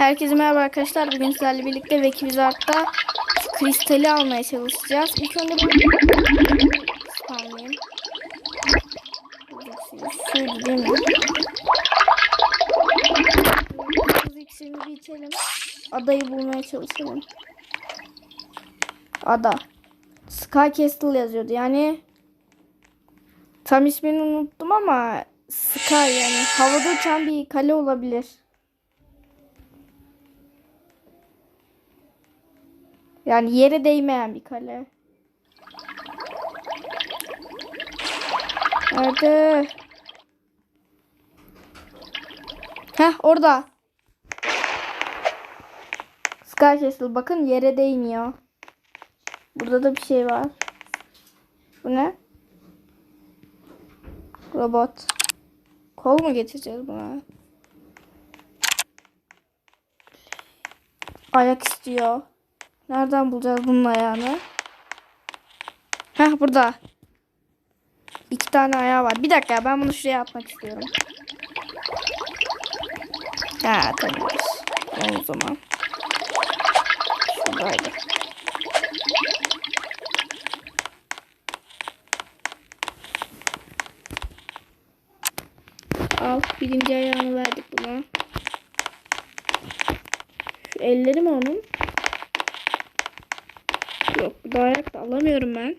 Herkese merhaba arkadaşlar. Bugün sizlerle birlikte Veki Wizard'da kristali almaya çalışacağız. İlk önce spamlayayım. Şöyle değil mi? İçelim. Adayı bulmaya çalışalım. Ada. Sky Castle yazıyordu. Yani tam ismini unuttum ama Sky yani havada uçan bir kale olabilir. Yani yere değmeyen bir kale. Nerede? Heh orada. Sky Castle bakın yere değmiyor. Burada da bir şey var. Bu ne? Robot. Kol mu getireceğiz buna? Ayak istiyor. Nereden bulacağız bunun ayağını? Heh burada. İki tane ayağı var. Bir dakika ben bunu şuraya atmak istiyorum. Ha tamam. O zaman. Şuradaydı. Al birinci ayağını verdik buna. Şu elleri mi onun? Yok bu da ayak da alamıyorum ben.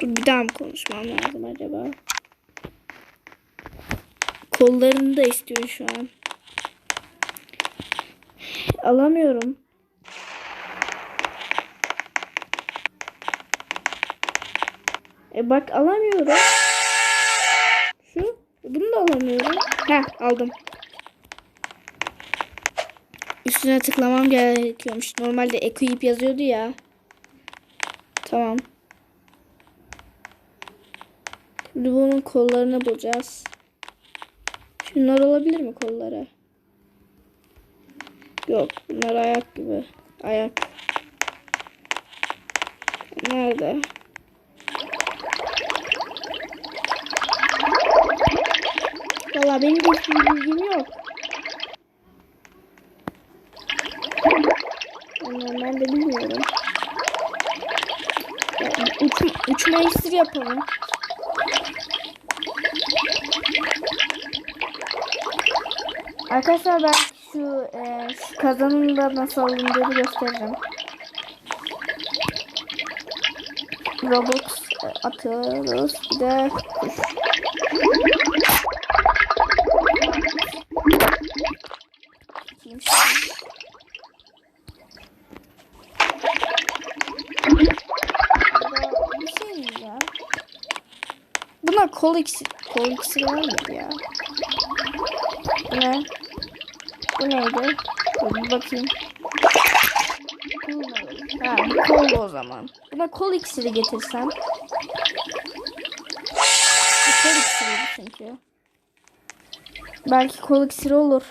Dur bir daha mı konuşmam lazım acaba? Kollarını da istiyor şu an. Alamıyorum. E bak alamıyorum. Şu. Bunu da alamıyorum. Heh aldım. Üstüne tıklamam gerekiyormuş. Normalde equip yazıyordu ya. Tamam. Şimdi bunun kollarını bulacağız. Şunlar olabilir mi kolları? Yok. Bunlar ayak gibi. Ayak. Nerede? Valla benim hiçbir bilgim yok. Ondan ben de bilmiyorum. Ya, uç, uçma iksir yapalım. Arkadaşlar ben şu, e, şu kazanın da nasıl alındığını göstereceğim. Robux e, atıyoruz. Bir de kuş. Bakayım şimdi. Burada bir şey mi ya? Buna kol iksiri, kol iksiri var mıydı ya? Bu ne? Bu neydi? Bir bakayım. Ha kol o zaman. Buna kol iksiri getirsem. Bu kol iksiriydi çünkü. Belki kol iksiri olur.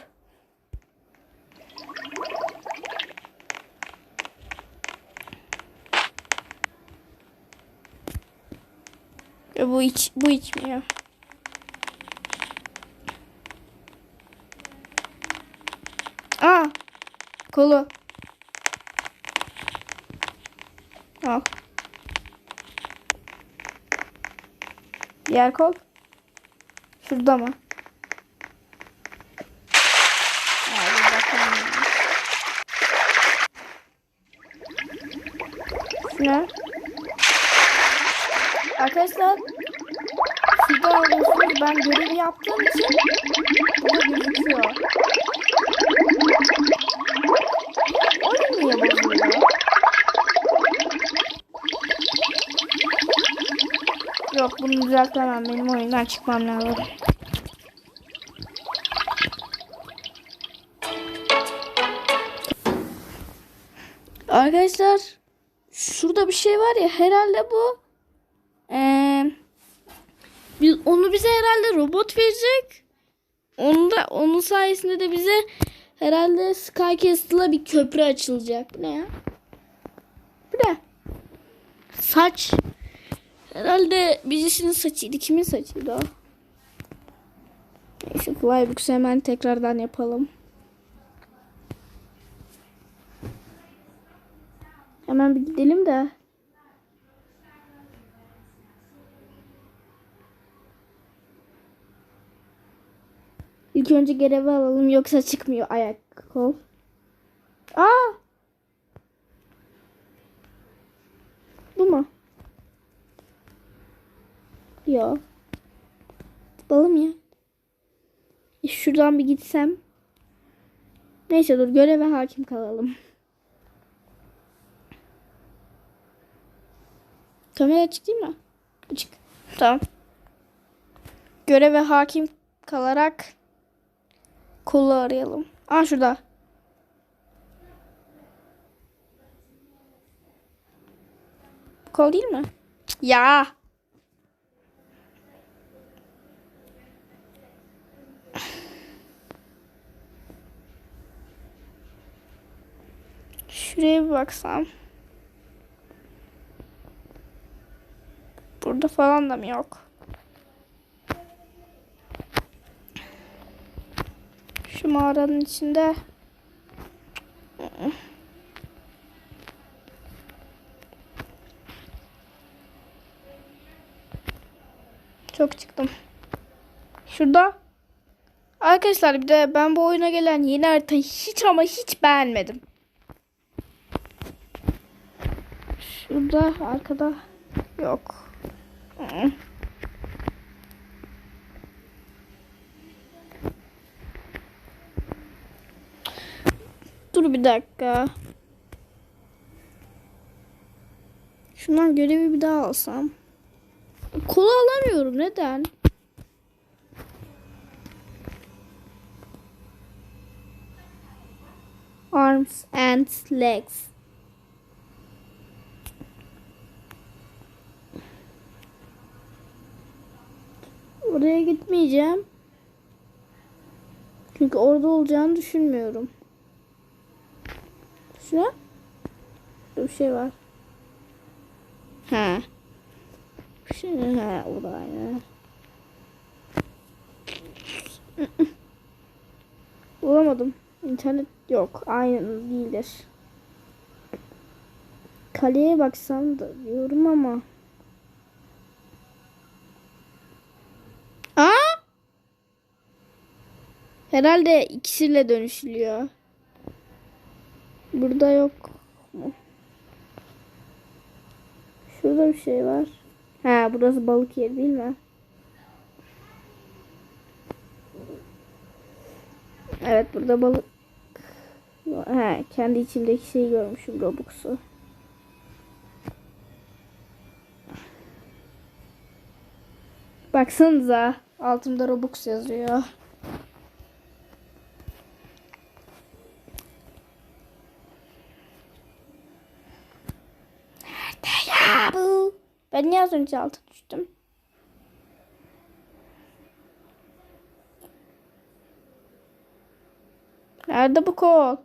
Bu iç bu içmiyor. Aa! Kolu. Al. Diğer kol. Şurada mı? Aa, dur bakalım. Şu ne? Arkadaşlar şurada olursunuz ben görevi yaptığım için burada gözüküyor. Oyun niye bozuluyor? Yok bunu düzeltemem. Benim oyundan çıkmam lazım. Arkadaşlar şurada bir şey var ya herhalde bu ee, biz, onu bize herhalde robot verecek. Onu da onun sayesinde de bize herhalde Sky Castle'a bir köprü açılacak. Ne ya? Bu ne? Saç. Herhalde birisinin saçıydı. Kimin saçıydı o? Neyse Flybox'u hemen tekrardan yapalım. Hemen bir gidelim de. İlk önce görevi alalım yoksa çıkmıyor ayak kol. Aa! Bu mu? Yok. Balım ya. E, Şuradan bir gitsem. Neyse dur göreve hakim kalalım. Kamera açık değil mi? Açık. Tamam. Göreve hakim kalarak kolu arayalım. Aa şurada. Kol değil mi? Ya. Şuraya bir baksam. Burada falan da mı yok? Şu mağaranın içinde. Çok çıktım. Şurada. Arkadaşlar bir de ben bu oyuna gelen yeni haritayı hiç ama hiç beğenmedim. Şurada arkada yok. Dur bir dakika. Şundan görevi bir daha alsam. Kola alamıyorum. Neden? Arms and legs. Oraya gitmeyeceğim. Çünkü orada olacağını düşünmüyorum. Şuna bir şey var. Ha. Şimdi ha o da aynı. Bulamadım. İnternet yok. Aynı değildir. Kaleye baksam da diyorum ama. Aa! Herhalde ikisiyle dönüşülüyor. Burada yok mu? Şurada bir şey var. Ha burası balık yeri değil mi? Evet burada balık. Ha kendi içimdeki şeyi görmüşüm Robux'u. Baksanıza altımda Robux yazıyor. Nerede ya bu? Ben niye az önce alta düştüm? Nerede bu kol?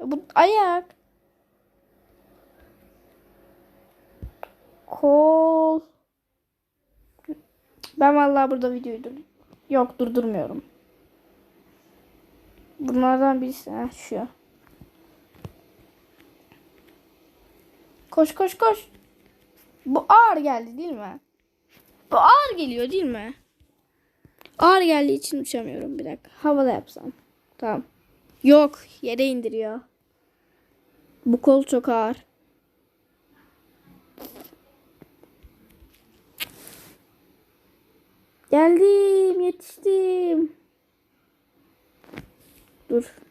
Bu ayak. Kol. Ben vallahi burada videoyu dur. Yok durdurmuyorum. Bunlardan birisi ha, şu. Koş koş koş. Bu ağır geldi değil mi? Bu ağır geliyor değil mi? Ağır geldiği için uçamıyorum bir dakika. Havada yapsam. Tamam. Yok yere indiriyor. Bu kol çok ağır. Geldim yetiştim. Dur.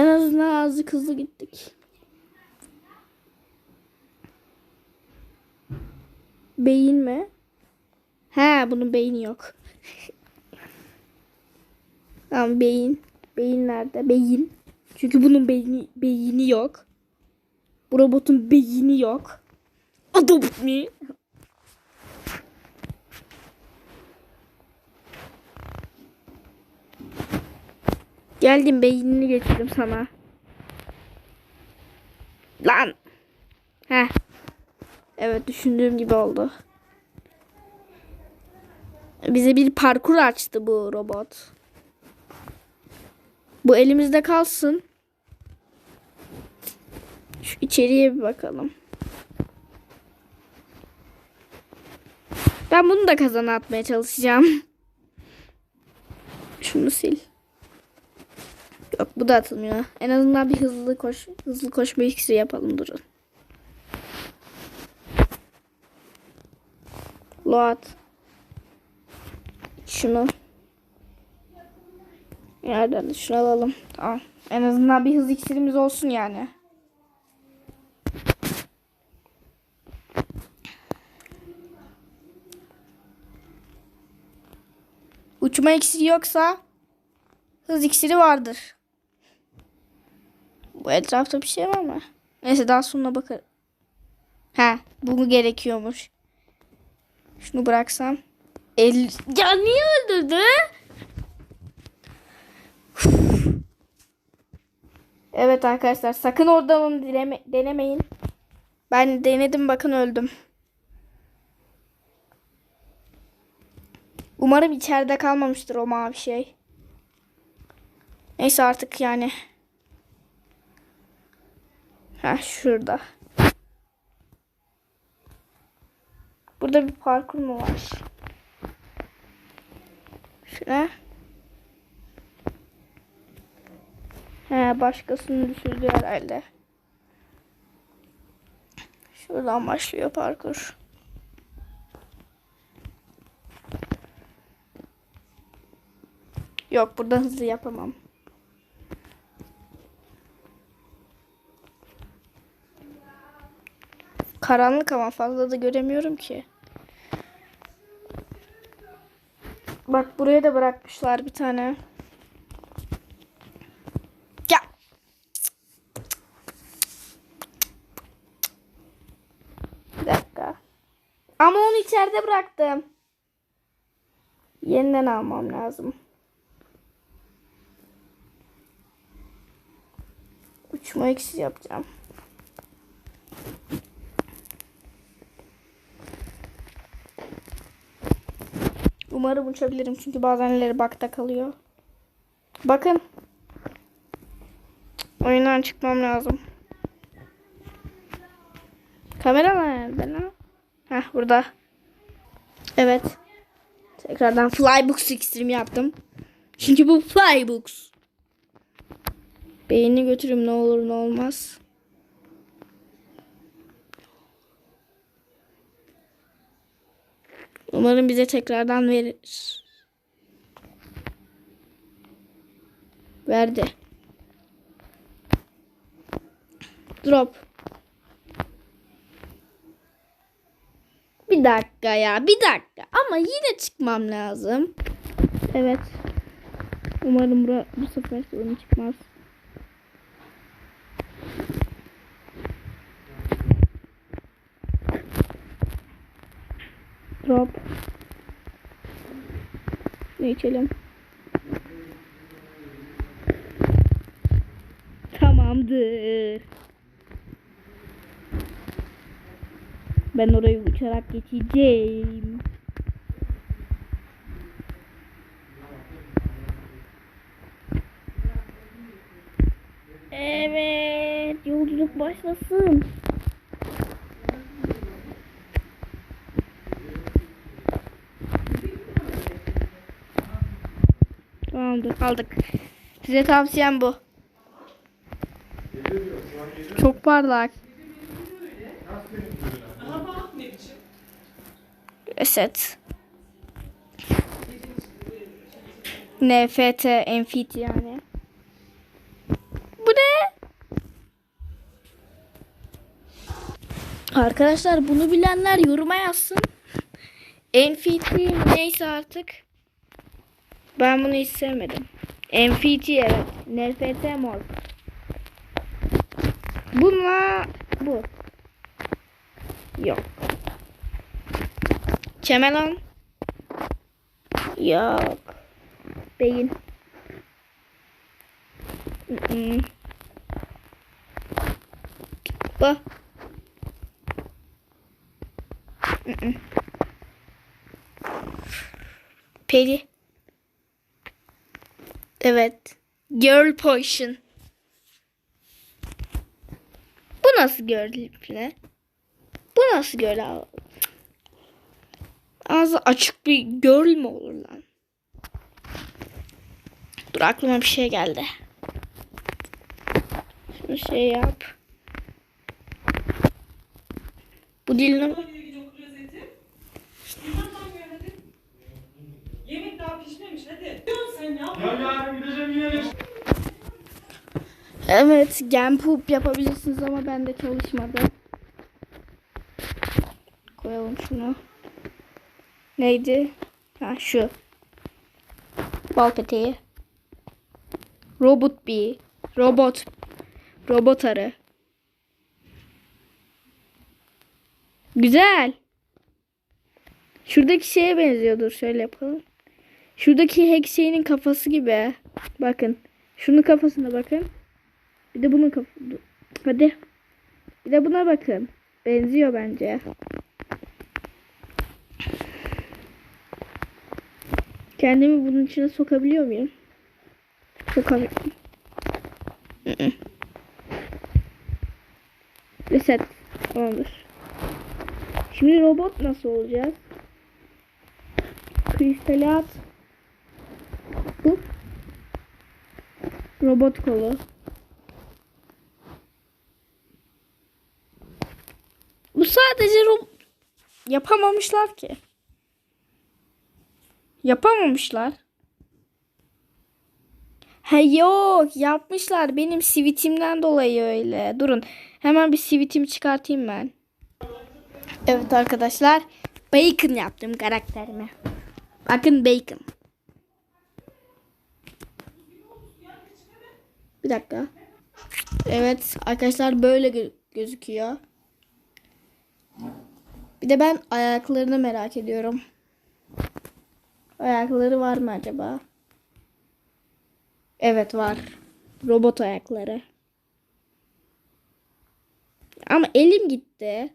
En azından azıcık hızlı gittik. Beyin mi? He bunun beyni yok. tamam beyin. Beyin nerede? Beyin. Çünkü bunun beyni, beyni yok. Bu robotun beyni yok. Adopt me. Geldim beynini getirdim sana. Lan. Heh. Evet düşündüğüm gibi oldu. Bize bir parkur açtı bu robot. Bu elimizde kalsın. Şu içeriye bir bakalım. Ben bunu da kazana atmaya çalışacağım. Şunu sil. Yok bu da atılmıyor. En azından bir hızlı koş hızlı koşma iksiri yapalım durun. Loat. Şunu. Yerden de şunu alalım. Tamam. En azından bir hız iksirimiz olsun yani. Uçma iksiri yoksa hız iksiri vardır. Bu etrafta bir şey var mı? Neyse daha sonra bakarım. Ha, bunu gerekiyormuş. Şunu bıraksam. El... Ya niye öldürdü? Evet arkadaşlar sakın orada onu dileme- denemeyin. Ben denedim bakın öldüm. Umarım içeride kalmamıştır o mavi şey. Neyse artık yani. Ha şurada. Burada bir parkur mu var? Şuna. He başkasını düşürdü herhalde. Şuradan başlıyor parkur. Yok burada hızlı yapamam. Karanlık ama fazla da göremiyorum ki. Bak buraya da bırakmışlar bir tane. Ya. Bir dakika. Ama onu içeride bıraktım. Yeniden almam lazım. Uçma eksi yapacağım. Umarım uçabilirim çünkü bazenleri bakta kalıyor. Bakın. Oyundan çıkmam lazım. Kamera nerede lan? Heh burada. Evet. Tekrardan Flybooks Extreme yaptım. Çünkü bu Flybooks. Beynini götürüm ne olur ne olmaz. Umarım bize tekrardan verir. Verdi. Drop. Bir dakika ya, bir dakika. Ama yine çıkmam lazım. Evet. Umarım bu, bu sefer sorun çıkmaz. Drop. Ne içelim? Tamamdır. Ben orayı uçarak geçeceğim. Evet, yolculuk başlasın. Tamamdır, aldık. Size tavsiyem bu. Çok parlak. Reset. NFT, enfit yani. Bu ne? Arkadaşlar bunu bilenler yoruma yazsın. NFT neyse artık. Ben bunu hiç sevmedim. NFT evet. NFT mor. Bununla bu. Yok. Çemelon. Yok. Beyin. Mm-mm. Bu. Mm-mm. Peri. Evet. Girl potion. Bu nasıl girl ne? Bu nasıl girl abi? Ağzı açık bir girl mü olur lan? Dur aklıma bir şey geldi. Şunu şey yap. Bu dilini Evet, gen poop yapabilirsiniz ama bende çalışmadı. Koyalım şunu. Neydi? Ha şu. Bal peteği. Robot bee. Robot. Robot arı. Güzel. Şuradaki şeye benziyordur. Şöyle yapalım. Şuradaki hack şeyinin kafası gibi. Bakın. Şunun kafasına bakın. Bir de bunun kafası. Hadi. Bir de buna bakın. Benziyor bence. Kendimi bunun içine sokabiliyor muyum? Mm-mm. Reset. Tamamdır. Şimdi robot nasıl olacağız? Kristali at. Robot kolu. Bu sadece ro- yapamamışlar ki. Yapamamışlar. He yok yapmışlar benim sivitimden dolayı öyle. Durun hemen bir sivitimi çıkartayım ben. Evet arkadaşlar bacon yaptım karakterime. Bakın bacon. Bir dakika. Evet arkadaşlar böyle gö- gözüküyor. Bir de ben ayaklarını merak ediyorum. Ayakları var mı acaba? Evet var. Robot ayakları. Ama elim gitti.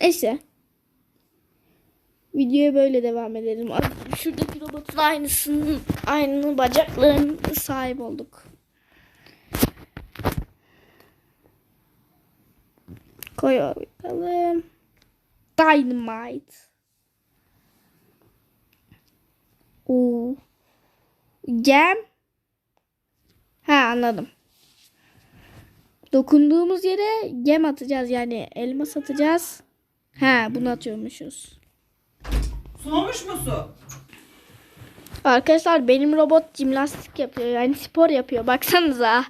Neyse. Videoya böyle devam edelim. Şuradaki robotun aynısının aynı bacaklarının sahip olduk. Koy bakalım. Dynamite. Oo. Gem. Ha anladım. Dokunduğumuz yere gem atacağız yani elmas atacağız. Ha bunu atıyormuşuz. Soğumuş mu su? Arkadaşlar benim robot jimnastik yapıyor yani spor yapıyor baksanıza.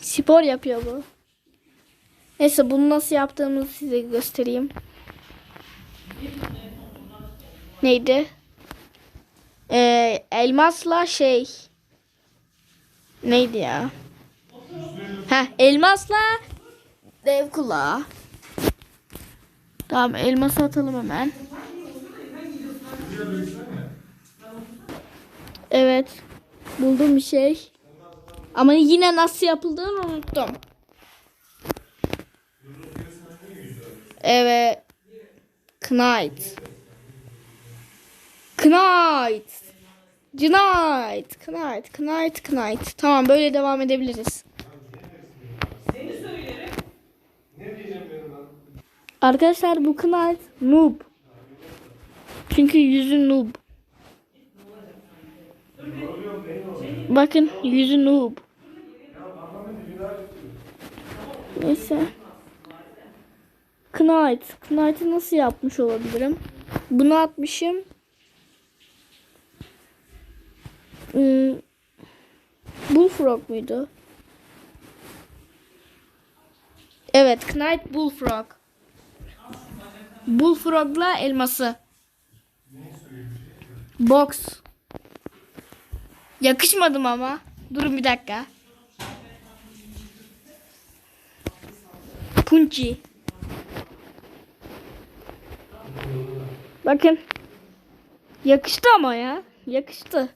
Spor yapıyor bu. Neyse bunu nasıl yaptığımızı size göstereyim. Neydi? Ee, elmasla şey. Neydi ya? Ha elmasla dev kulağı. Tamam elması atalım hemen. Evet. Buldum bir şey. Ama yine nasıl yapıldığını unuttum. Evet. Knight. Knight. Knight. Knight. Knight. Knight. Tamam böyle devam edebiliriz. Arkadaşlar bu Knight noob. Çünkü yüzü noob. Bakın yüzü noob. Neyse. Knight. Knight'ı nasıl yapmış olabilirim? Bunu atmışım. Hmm. Bullfrog muydu? Evet, Knight Bullfrog. Bullfrog'la elması. Box. Yakışmadım ama. Durun bir dakika. Punchi. Bakın. Yakıştı ama ya. Yakıştı.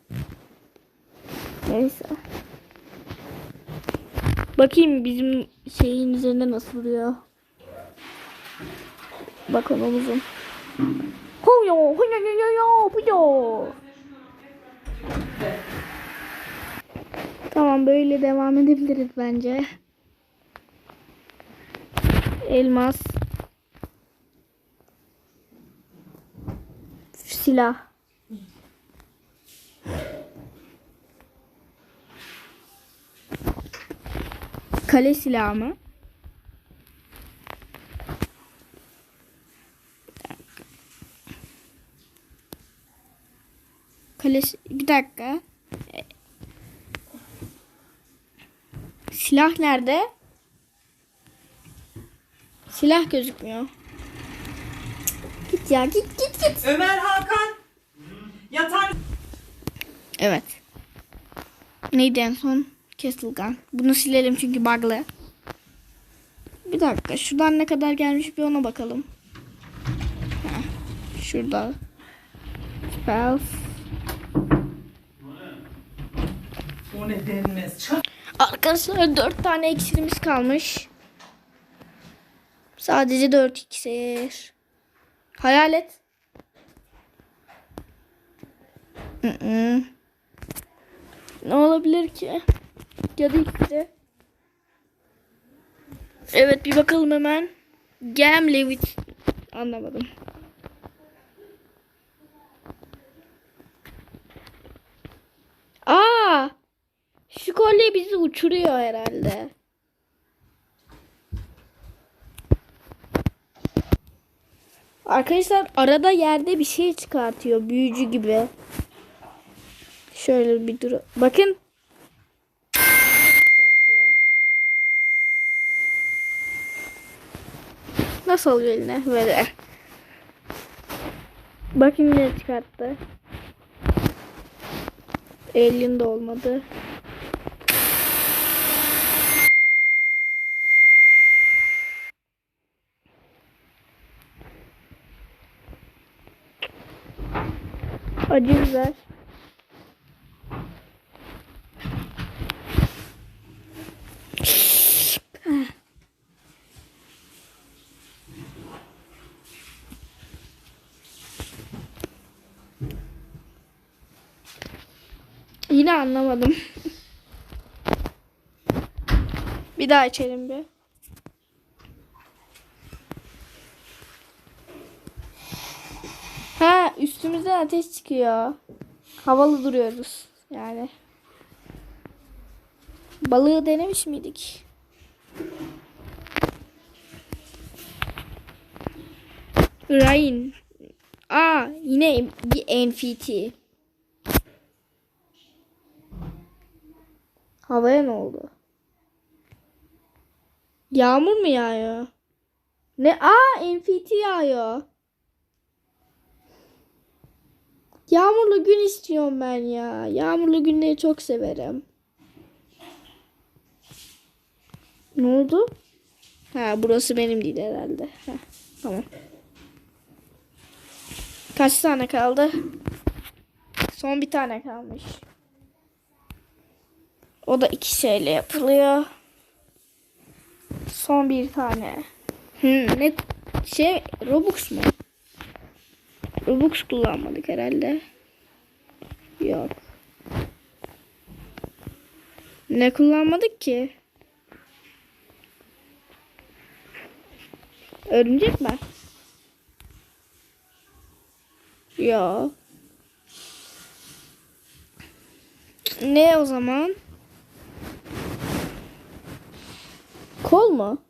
Neyse. Bakayım bizim şeyin üzerinde nasıl duruyor. Bakın omuzum. Huyo, huyo, huyo, huyo, huyo. Tamam böyle devam edebiliriz bence. Elmas. Silah. Kale silahı mı? Kale bir dakika. Silah nerede? Silah gözükmüyor. Git ya git git git. Ömer Hakan. Yatar. Evet. Neydi en son? Castle Gun. Bunu silelim çünkü bug'lı. Bir dakika. Şuradan ne kadar gelmiş bir ona bakalım. Heh, şurada. Spells. O ne denmez. Çak. Arkadaşlar dört tane iksirimiz kalmış. Sadece dört iksir. Hayalet. Mm-mm. Ne olabilir ki? Cadı iksiri. Evet bir bakalım hemen. Gem Levit. Anlamadım. Aa! Şu kolye bizi uçuruyor herhalde. Arkadaşlar arada yerde bir şey çıkartıyor. Büyücü gibi. Şöyle bir dur. Bakın. Nasıl oluyor eline? Böyle. Bakın ne çıkarttı. Elinde olmadı. Acı biber. Yine anlamadım. bir daha içelim bir. Ha üstümüzden ateş çıkıyor. Havalı duruyoruz yani. Balığı denemiş miydik? Rain. Aa yine bir NFT. Havaya ne oldu? Yağmur mu yağıyor? Ne? Aa NFT yağıyor. Yağmurlu gün istiyorum ben ya. Yağmurlu günleri çok severim. Ne oldu? Ha burası benim değil herhalde. Heh, tamam. Kaç tane kaldı? Son bir tane kalmış. O da iki şeyle yapılıyor. Son bir tane. Hmm, ne şey Robux mu? Robux kullanmadık herhalde. Yok. Ne kullanmadık ki? Örümcek mi? Yok. Ne o zaman? Kol mu?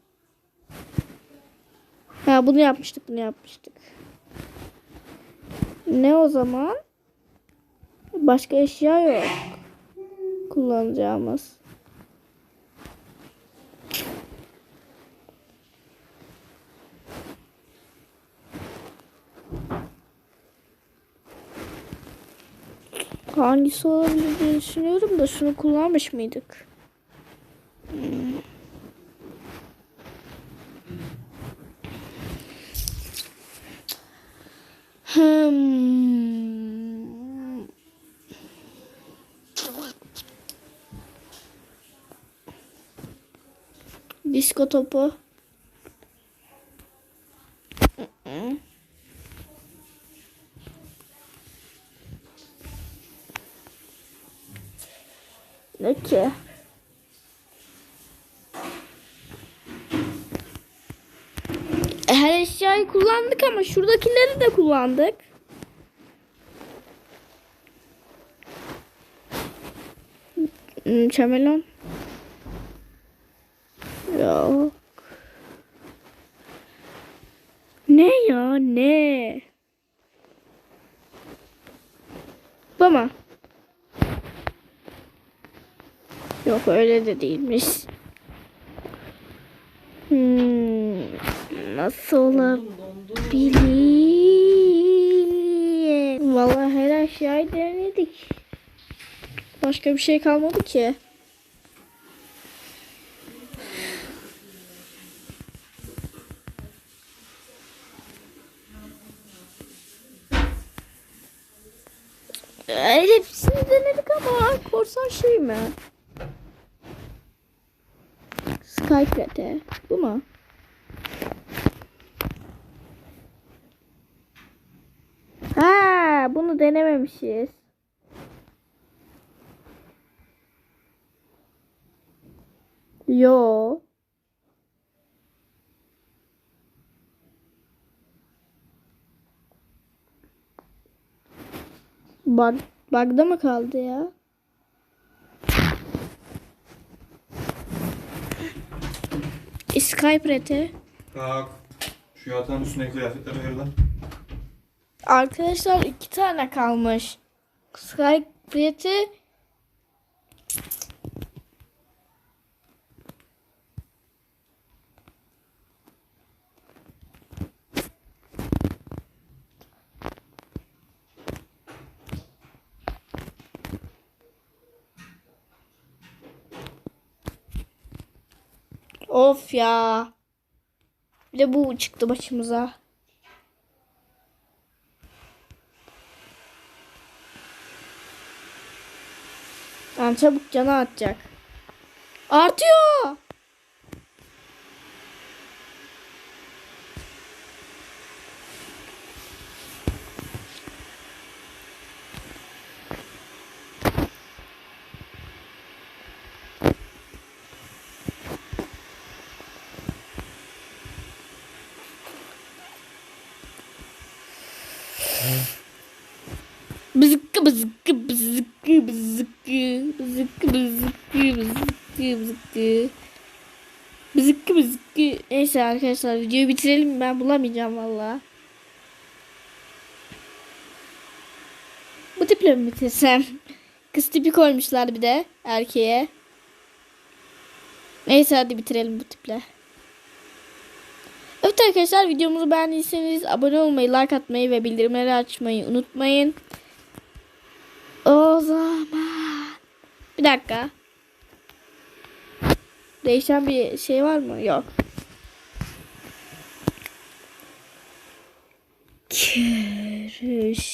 Ha bunu yapmıştık bunu yapmıştık. Ne o zaman? Başka eşya yok. Kullanacağımız. Hangisi olabilir diye düşünüyorum da şunu kullanmış mıydık? Hmm. Hum... Discotopô. Uh -uh. Eşyayı kullandık ama şuradakileri de kullandık. Hmm, Çamelon. Yok. Ne ya ne? Mu? Yok öyle de değilmiş. Hmm, nasıl olabilir? Vallahi her eşyayı denedik. Başka bir şey kalmadı ki. Öyle hepsini denedik ama korsan şey mi? Skype'de. Bu mu? Ha, bunu denememişiz. Yo. Bug, bug'da mı kaldı ya? Skype rete. Kalk. Şu yatağın üstündeki kıyafetleri ver lan. Arkadaşlar iki tane kalmış. Skype rete. Of ya. Bir de bu çıktı başımıza. Yani çabuk canı atacak. Artıyor. Bızıkkı bızıkkı bızıkkı bızıkkı bızıkkı bızıkkı bızıkkı bızıkkı bızıkkı Neyse arkadaşlar videoyu bitirelim ben bulamayacağım valla. Bu tiple mi bitirsem? Kız tipi koymuşlar bir de erkeğe. Neyse hadi bitirelim bu tiple. Evet arkadaşlar videomuzu beğendiyseniz abone olmayı, like atmayı ve bildirimleri açmayı unutmayın. O zaman bir dakika. Değişen bir şey var mı? Yok. Görüşürüz.